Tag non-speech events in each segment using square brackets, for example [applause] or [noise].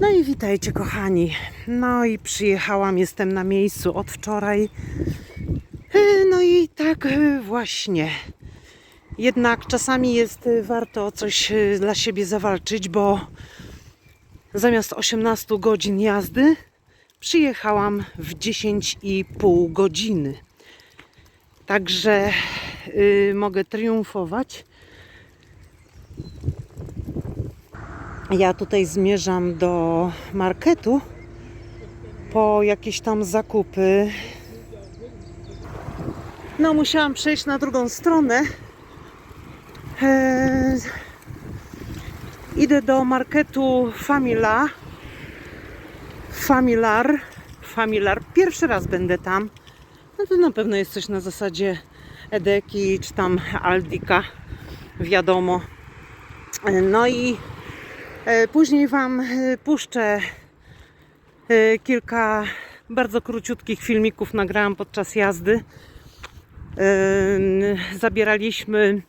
No i witajcie kochani. No i przyjechałam, jestem na miejscu od wczoraj. E, No i tak e, właśnie. Jednak czasami jest e, warto coś dla siebie zawalczyć, bo zamiast 18 godzin jazdy przyjechałam w 10,5 godziny. Także mogę triumfować. Ja tutaj zmierzam do marketu po jakieś tam zakupy. No, musiałam przejść na drugą stronę. Eee, idę do marketu Famila. Familar. Familar. Pierwszy raz będę tam. No to na pewno jest coś na zasadzie Edeki czy tam Aldika. Wiadomo. No i później Wam e, puszczę e, kilka bardzo króciutkich filmików nagrałam podczas jazdy. E, Zabieraliśmy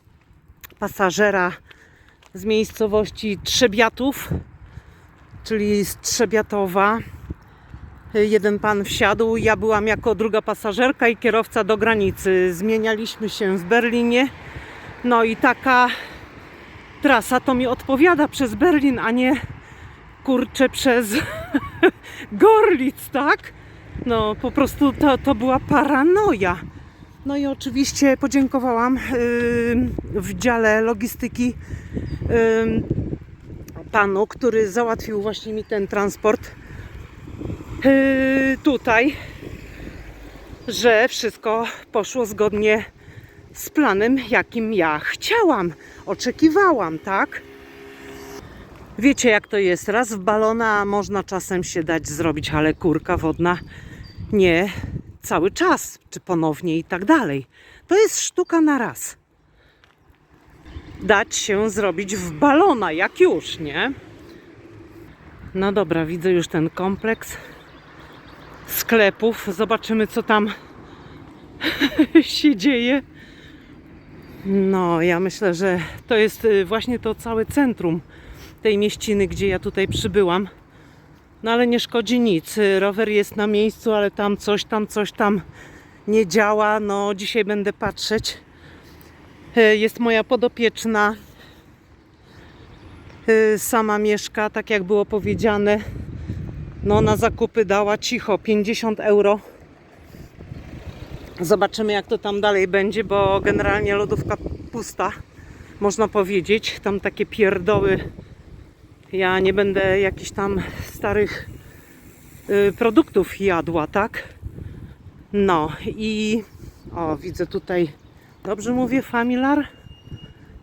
pasażera z miejscowości Trzebiatów, czyli z Trzebiatowa. Jeden pan wsiadł, ja byłam jako druga pasażerka i kierowca do granicy. Zmienialiśmy się w Berlinie. No i taka trasa to mi odpowiada przez Berlin, a nie kurczę przez [laughs] Gorlic, tak? No po prostu to, to była paranoja. No i oczywiście podziękowałam yy, w dziale logistyki yy, panu, który załatwił właśnie mi ten transport yy, tutaj, że wszystko poszło zgodnie z planem, jakim ja chciałam, oczekiwałam, tak? Wiecie, jak to jest. Raz w balona można czasem się dać zrobić, ale kurka wodna nie cały czas, czy ponownie i tak dalej. To jest sztuka na raz. Dać się zrobić w balona, jak już, nie? No dobra, widzę już ten kompleks sklepów. Zobaczymy, co tam [laughs] się dzieje. No, ja myślę, że to jest y, właśnie to całe centrum tej mieściny, gdzie ja tutaj przybyłam. No ale nie szkodzi nic. Y, Rower jest na miejscu, ale tam coś, tam coś tam nie działa. No, dzisiaj będę patrzeć. Y, Jest moja podopieczna. Sama mieszka, tak jak było powiedziane. No, na zakupy dała cicho 50 euro. Zobaczymy, jak to tam dalej będzie, bo generalnie lodówka pusta, można powiedzieć. Tam takie pierdoły. Ja nie będę jakichś tam starych y, produktów jadła, tak? No i o, widzę tutaj. Dobrze mówię, familiar?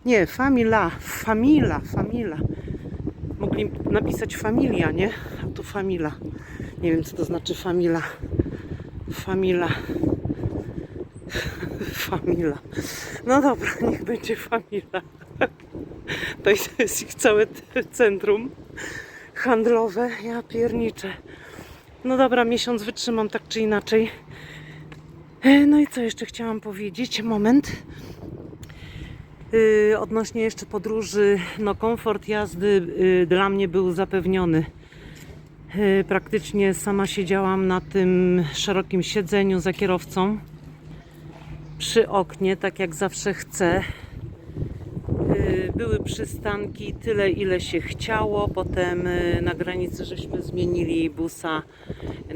Nie, famila, famila, famila. Mogli napisać familia, nie? A tu famila. Nie wiem, co to znaczy famila. Famila. [laughs] Famila. No dobra, niech będzie famila. To jest ich całe centrum handlowe. Ja pierniczę. No dobra, miesiąc wytrzymam tak czy inaczej. E, No i co jeszcze chciałam powiedzieć? Moment. Yy, odnośnie jeszcze podróży, no komfort jazdy yy, dla mnie był zapewniony. Praktycznie sama siedziałam na tym szerokim siedzeniu za kierowcą przy oknie, tak jak zawsze chcę. Yy, Były przystanki tyle, ile się chciało. Potem yy, na granicy żeśmy zmienili busa.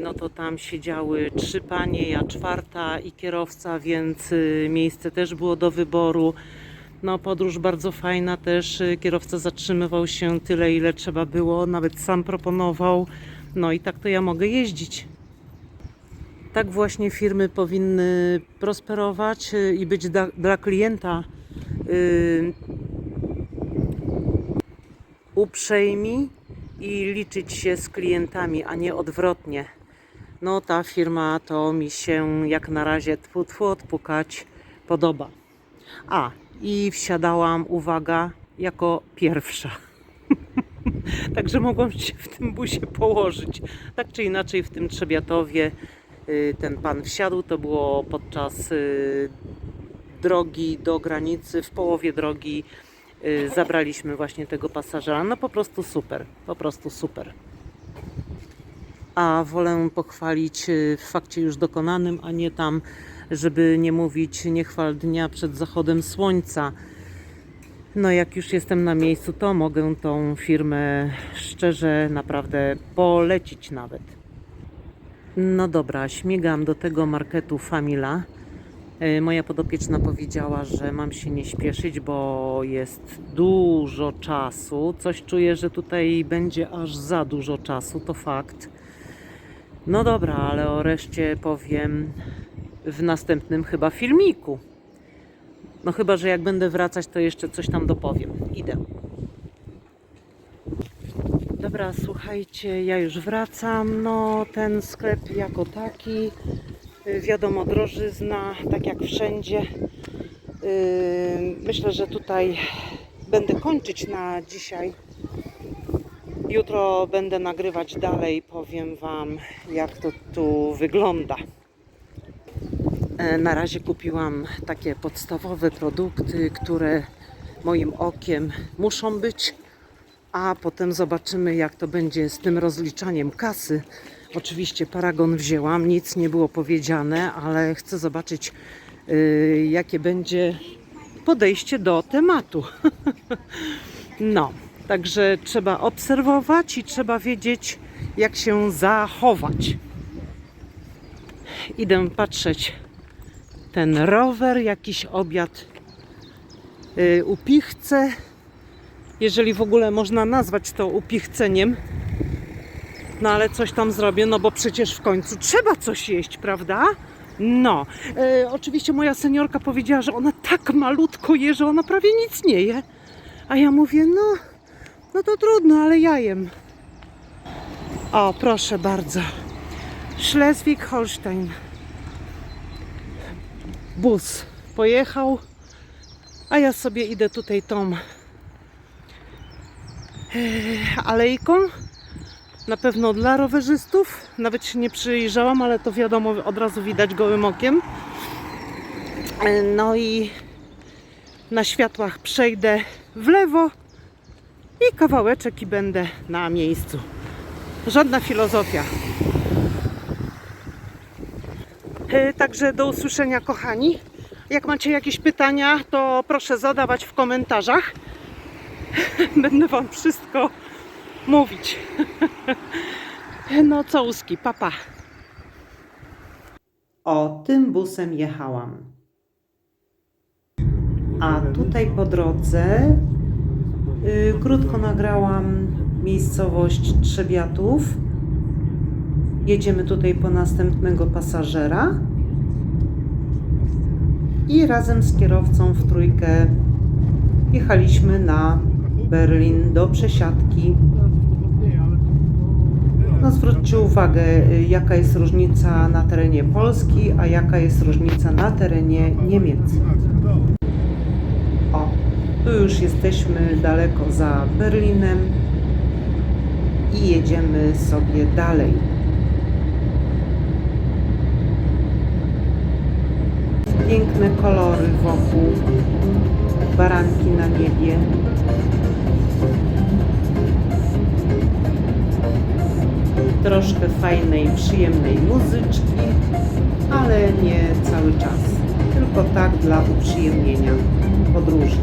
No to tam siedziały trzy panie, ja czwarta i kierowca, więc yy, miejsce też było do wyboru. No podróż bardzo fajna też. Kierowca zatrzymywał się tyle, ile trzeba było. Nawet sam proponował. No i tak to ja mogę jeździć. Tak właśnie firmy powinny prosperować y, i być da, dla klienta y, uprzejmi i liczyć się z klientami, a nie odwrotnie. No ta firma to mi się jak na razie tfu, tfu odpukać podoba. A i wsiadałam, uwaga, jako pierwsza. [laughs] Także mogłam się w tym busie położyć. Tak czy inaczej w tym Trzebiatowie ten pan wsiadł. To było podczas y, drogi do granicy, w połowie drogi y, zabraliśmy właśnie tego pasażera. No po prostu super, po prostu super. A wolę pochwalić y, w fakcie już dokonanym, a nie tam, żeby nie mówić nie chwal dnia przed zachodem słońca. No jak już jestem na miejscu, to mogę tą firmę szczerze naprawdę polecić nawet. No dobra, śmigam do tego marketu Famila. E, Moja podopieczna powiedziała, że mam się nie śpieszyć, bo jest dużo czasu. Coś czuję, że tutaj będzie aż za dużo czasu, to fakt. No dobra, ale o reszcie powiem w następnym chyba filmiku. No chyba, że jak będę wracać, to jeszcze coś tam dopowiem. Idę. Dobra, słuchajcie, ja już wracam. No, ten sklep jako taki, y, wiadomo, drożyzna, tak jak wszędzie. Yy, Myślę, że tutaj będę kończyć na dzisiaj. Jutro będę nagrywać dalej, powiem Wam, jak to tu wygląda. E, Na razie kupiłam takie podstawowe produkty, które moim okiem muszą być, a potem zobaczymy, jak to będzie z tym rozliczaniem kasy. Oczywiście paragon wzięłam, nic nie było powiedziane, ale chcę zobaczyć, y, jakie będzie podejście do tematu. [laughs] no, także trzeba obserwować i trzeba wiedzieć, jak się zachować. Idę patrzeć ten rower, jakiś obiad y, upichce, jeżeli w ogóle można nazwać to upichceniem. No ale coś tam zrobię, no bo przecież w końcu trzeba coś jeść, prawda? No, e, oczywiście moja seniorka powiedziała, że ona tak malutko je, że ona prawie nic nie je. A ja mówię, no, no to trudno, ale ja jem. O, proszę bardzo. Schleswig-Holstein. Bus pojechał, a ja sobie idę tutaj tą alejką. Na pewno dla rowerzystów. Nawet się nie przyjrzałam, ale to wiadomo, od razu widać gołym okiem. E, No i na światłach przejdę w lewo i kawałeczek i będę na miejscu. Żadna filozofia. E, Także do usłyszenia, kochani. Jak macie jakieś pytania, to proszę zadawać w komentarzach. [laughs] Będę Wam wszystko mówić. [laughs] No, całuski, papa. O, tym busem jechałam. A tutaj po drodze y, krótko nagrałam miejscowość Trzebiatów. Jedziemy tutaj po następnego pasażera. I razem z kierowcą w trójkę jechaliśmy na Berlin do przesiadki. No zwróćcie uwagę, y, jaka jest różnica na terenie Polski, a jaka jest różnica na terenie Niemiec. O, tu już jesteśmy daleko za Berlinem i jedziemy sobie dalej. Piękne kolory wokół, baranki na niebie. Troszkę fajnej, przyjemnej muzyczki, ale nie cały czas. Tylko tak dla uprzyjemnienia podróży.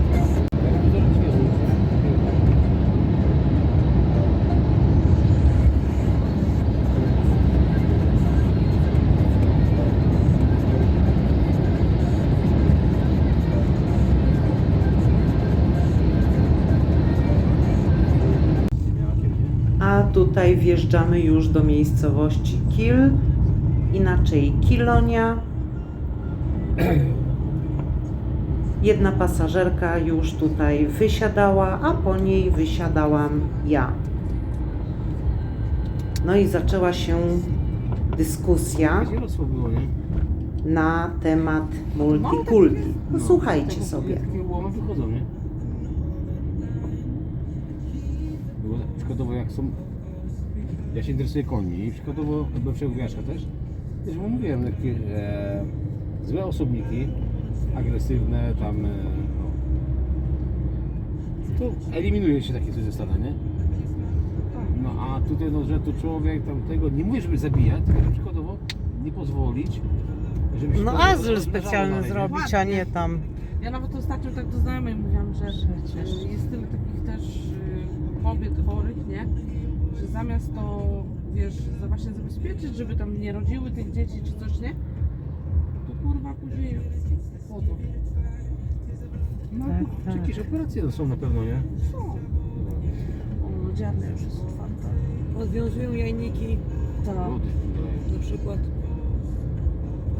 Tutaj wjeżdżamy już do miejscowości Kil, inaczej Kilonia. [clears throat] Jedna pasażerka już tutaj wysiadała, a po niej wysiadałam ja. No i zaczęła się dyskusja na temat multikulti. Słuchajcie tak, sobie. Wychodzą, nie? Przykładowo jak są... Ja się interesuję koni i przykładowo do przełówiaczka też. Wiesz, bo mówiłem, takie e, złe osobniki, agresywne, tam... E, no. tu eliminuje się takie coś ze stada, nie? No a tutaj, no, że tu człowiek tam tego, nie mówię, żeby zabijać, tylko przykładowo nie pozwolić, żeby się No to azyl specjalny dalej, nie? zrobić, a nie tam. Ja nawet ostatnio tak do znajomej mówiłam, że e, jest tyle takich też e, kobiet chorych, nie? Że zamiast to, wiesz, za właśnie zabezpieczyć, żeby tam nie rodziły tych dzieci czy coś, nie? To kurwa później chodzą. No, Tak, czy tak. jakieś operacje są na pewno, nie? Są. O, dziarna już jest otwarta. Rozwiązują jajniki Tak. Wody na przykład.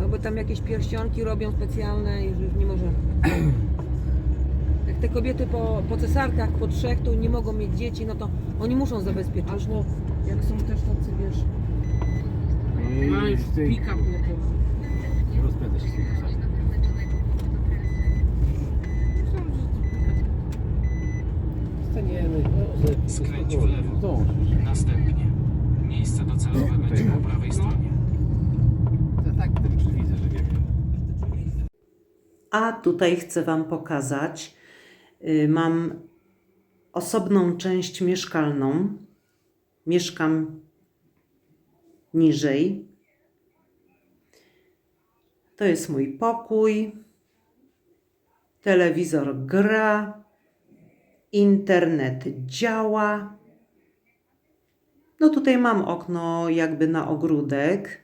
Albo tam jakieś pierścionki robią specjalne i już nie może. [clears throat] Te kobiety po, po cesarkach, po trzech, to nie mogą mieć dzieci, no to oni muszą zabezpieczyć. Albo jak są też tacy, wiesz, mają z tej- pick-up lepiej. Rozpędza się z tym. Staniemy, no, Skręć w lewo. Następnie. Miejsce docelowe będzie po prawej No. stronie. To tak, ten już widzę, że biegnie. A tutaj chcę Wam pokazać. Y, Mam osobną część mieszkalną. Mieszkam niżej. To jest mój pokój. Telewizor gra. Internet działa. No tutaj mam okno jakby na ogródek.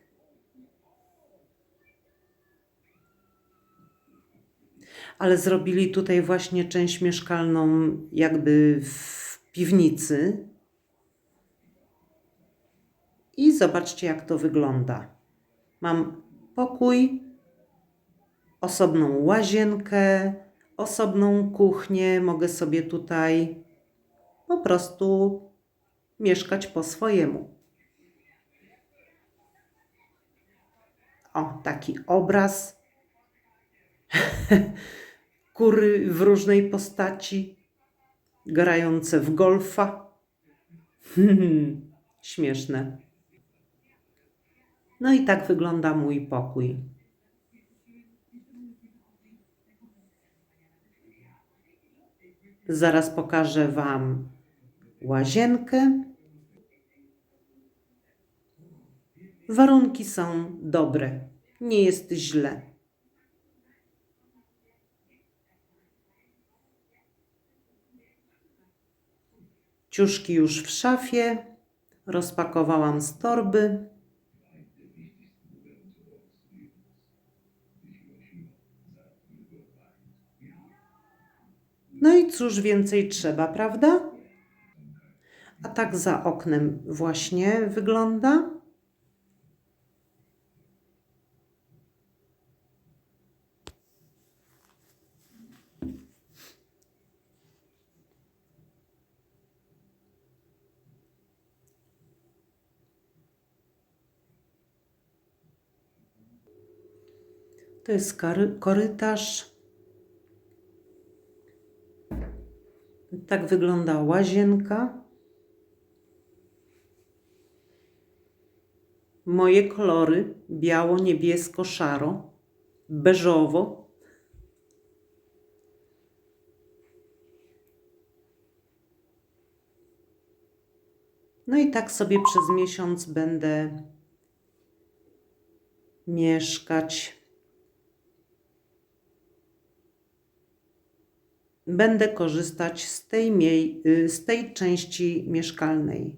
Ale zrobili tutaj właśnie część mieszkalną jakby w piwnicy. I zobaczcie, jak to wygląda. Mam pokój, osobną łazienkę, osobną kuchnię. Mogę sobie tutaj po prostu mieszkać po swojemu. O, taki obraz [laughs] kury w różnej postaci, grające w golfa. [laughs] Śmieszne. No i tak wygląda mój pokój. Zaraz pokażę Wam łazienkę. Warunki są dobre, nie jest źle. Ciuszki już w szafie. Rozpakowałam z torby. No i cóż więcej trzeba, prawda? A tak za oknem właśnie wygląda. To jest korytarz. Tak wygląda łazienka. Moje kolory biało, niebiesko, szaro, beżowo. No i tak sobie przez miesiąc będę mieszkać. Będę korzystać z tej, y, z tej części mieszkalnej.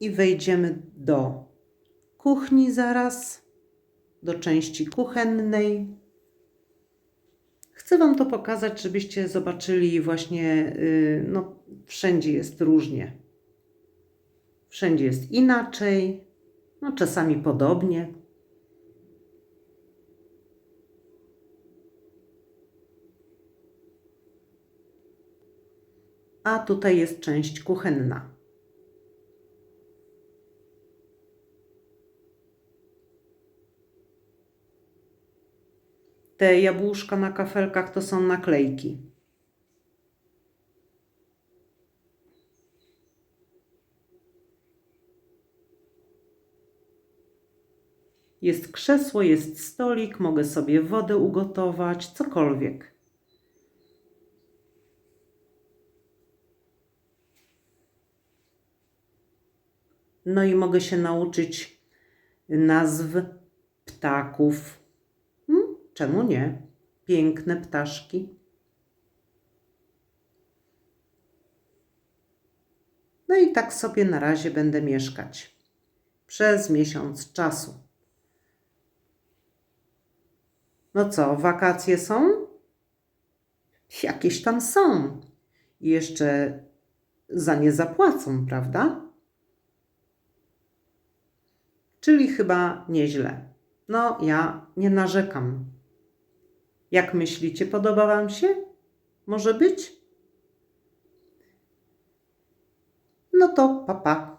I wejdziemy do kuchni zaraz, do części kuchennej. Chcę Wam to pokazać, żebyście zobaczyli właśnie, y, no wszędzie jest różnie. Wszędzie jest inaczej, no czasami podobnie. A tutaj jest część kuchenna. Te jabłuszka na kafelkach to są naklejki. Jest krzesło, jest stolik, mogę sobie wodę ugotować, cokolwiek. No i mogę się nauczyć nazw ptaków. Hmm, czemu nie? Piękne ptaszki. No i tak sobie na razie będę mieszkać przez miesiąc czasu. No co, wakacje są? Jakieś tam są. I jeszcze za nie zapłacą, prawda? Czyli chyba nieźle. No, ja nie narzekam. Jak myślicie, podoba Wam się? Może być? No to papa. Pa.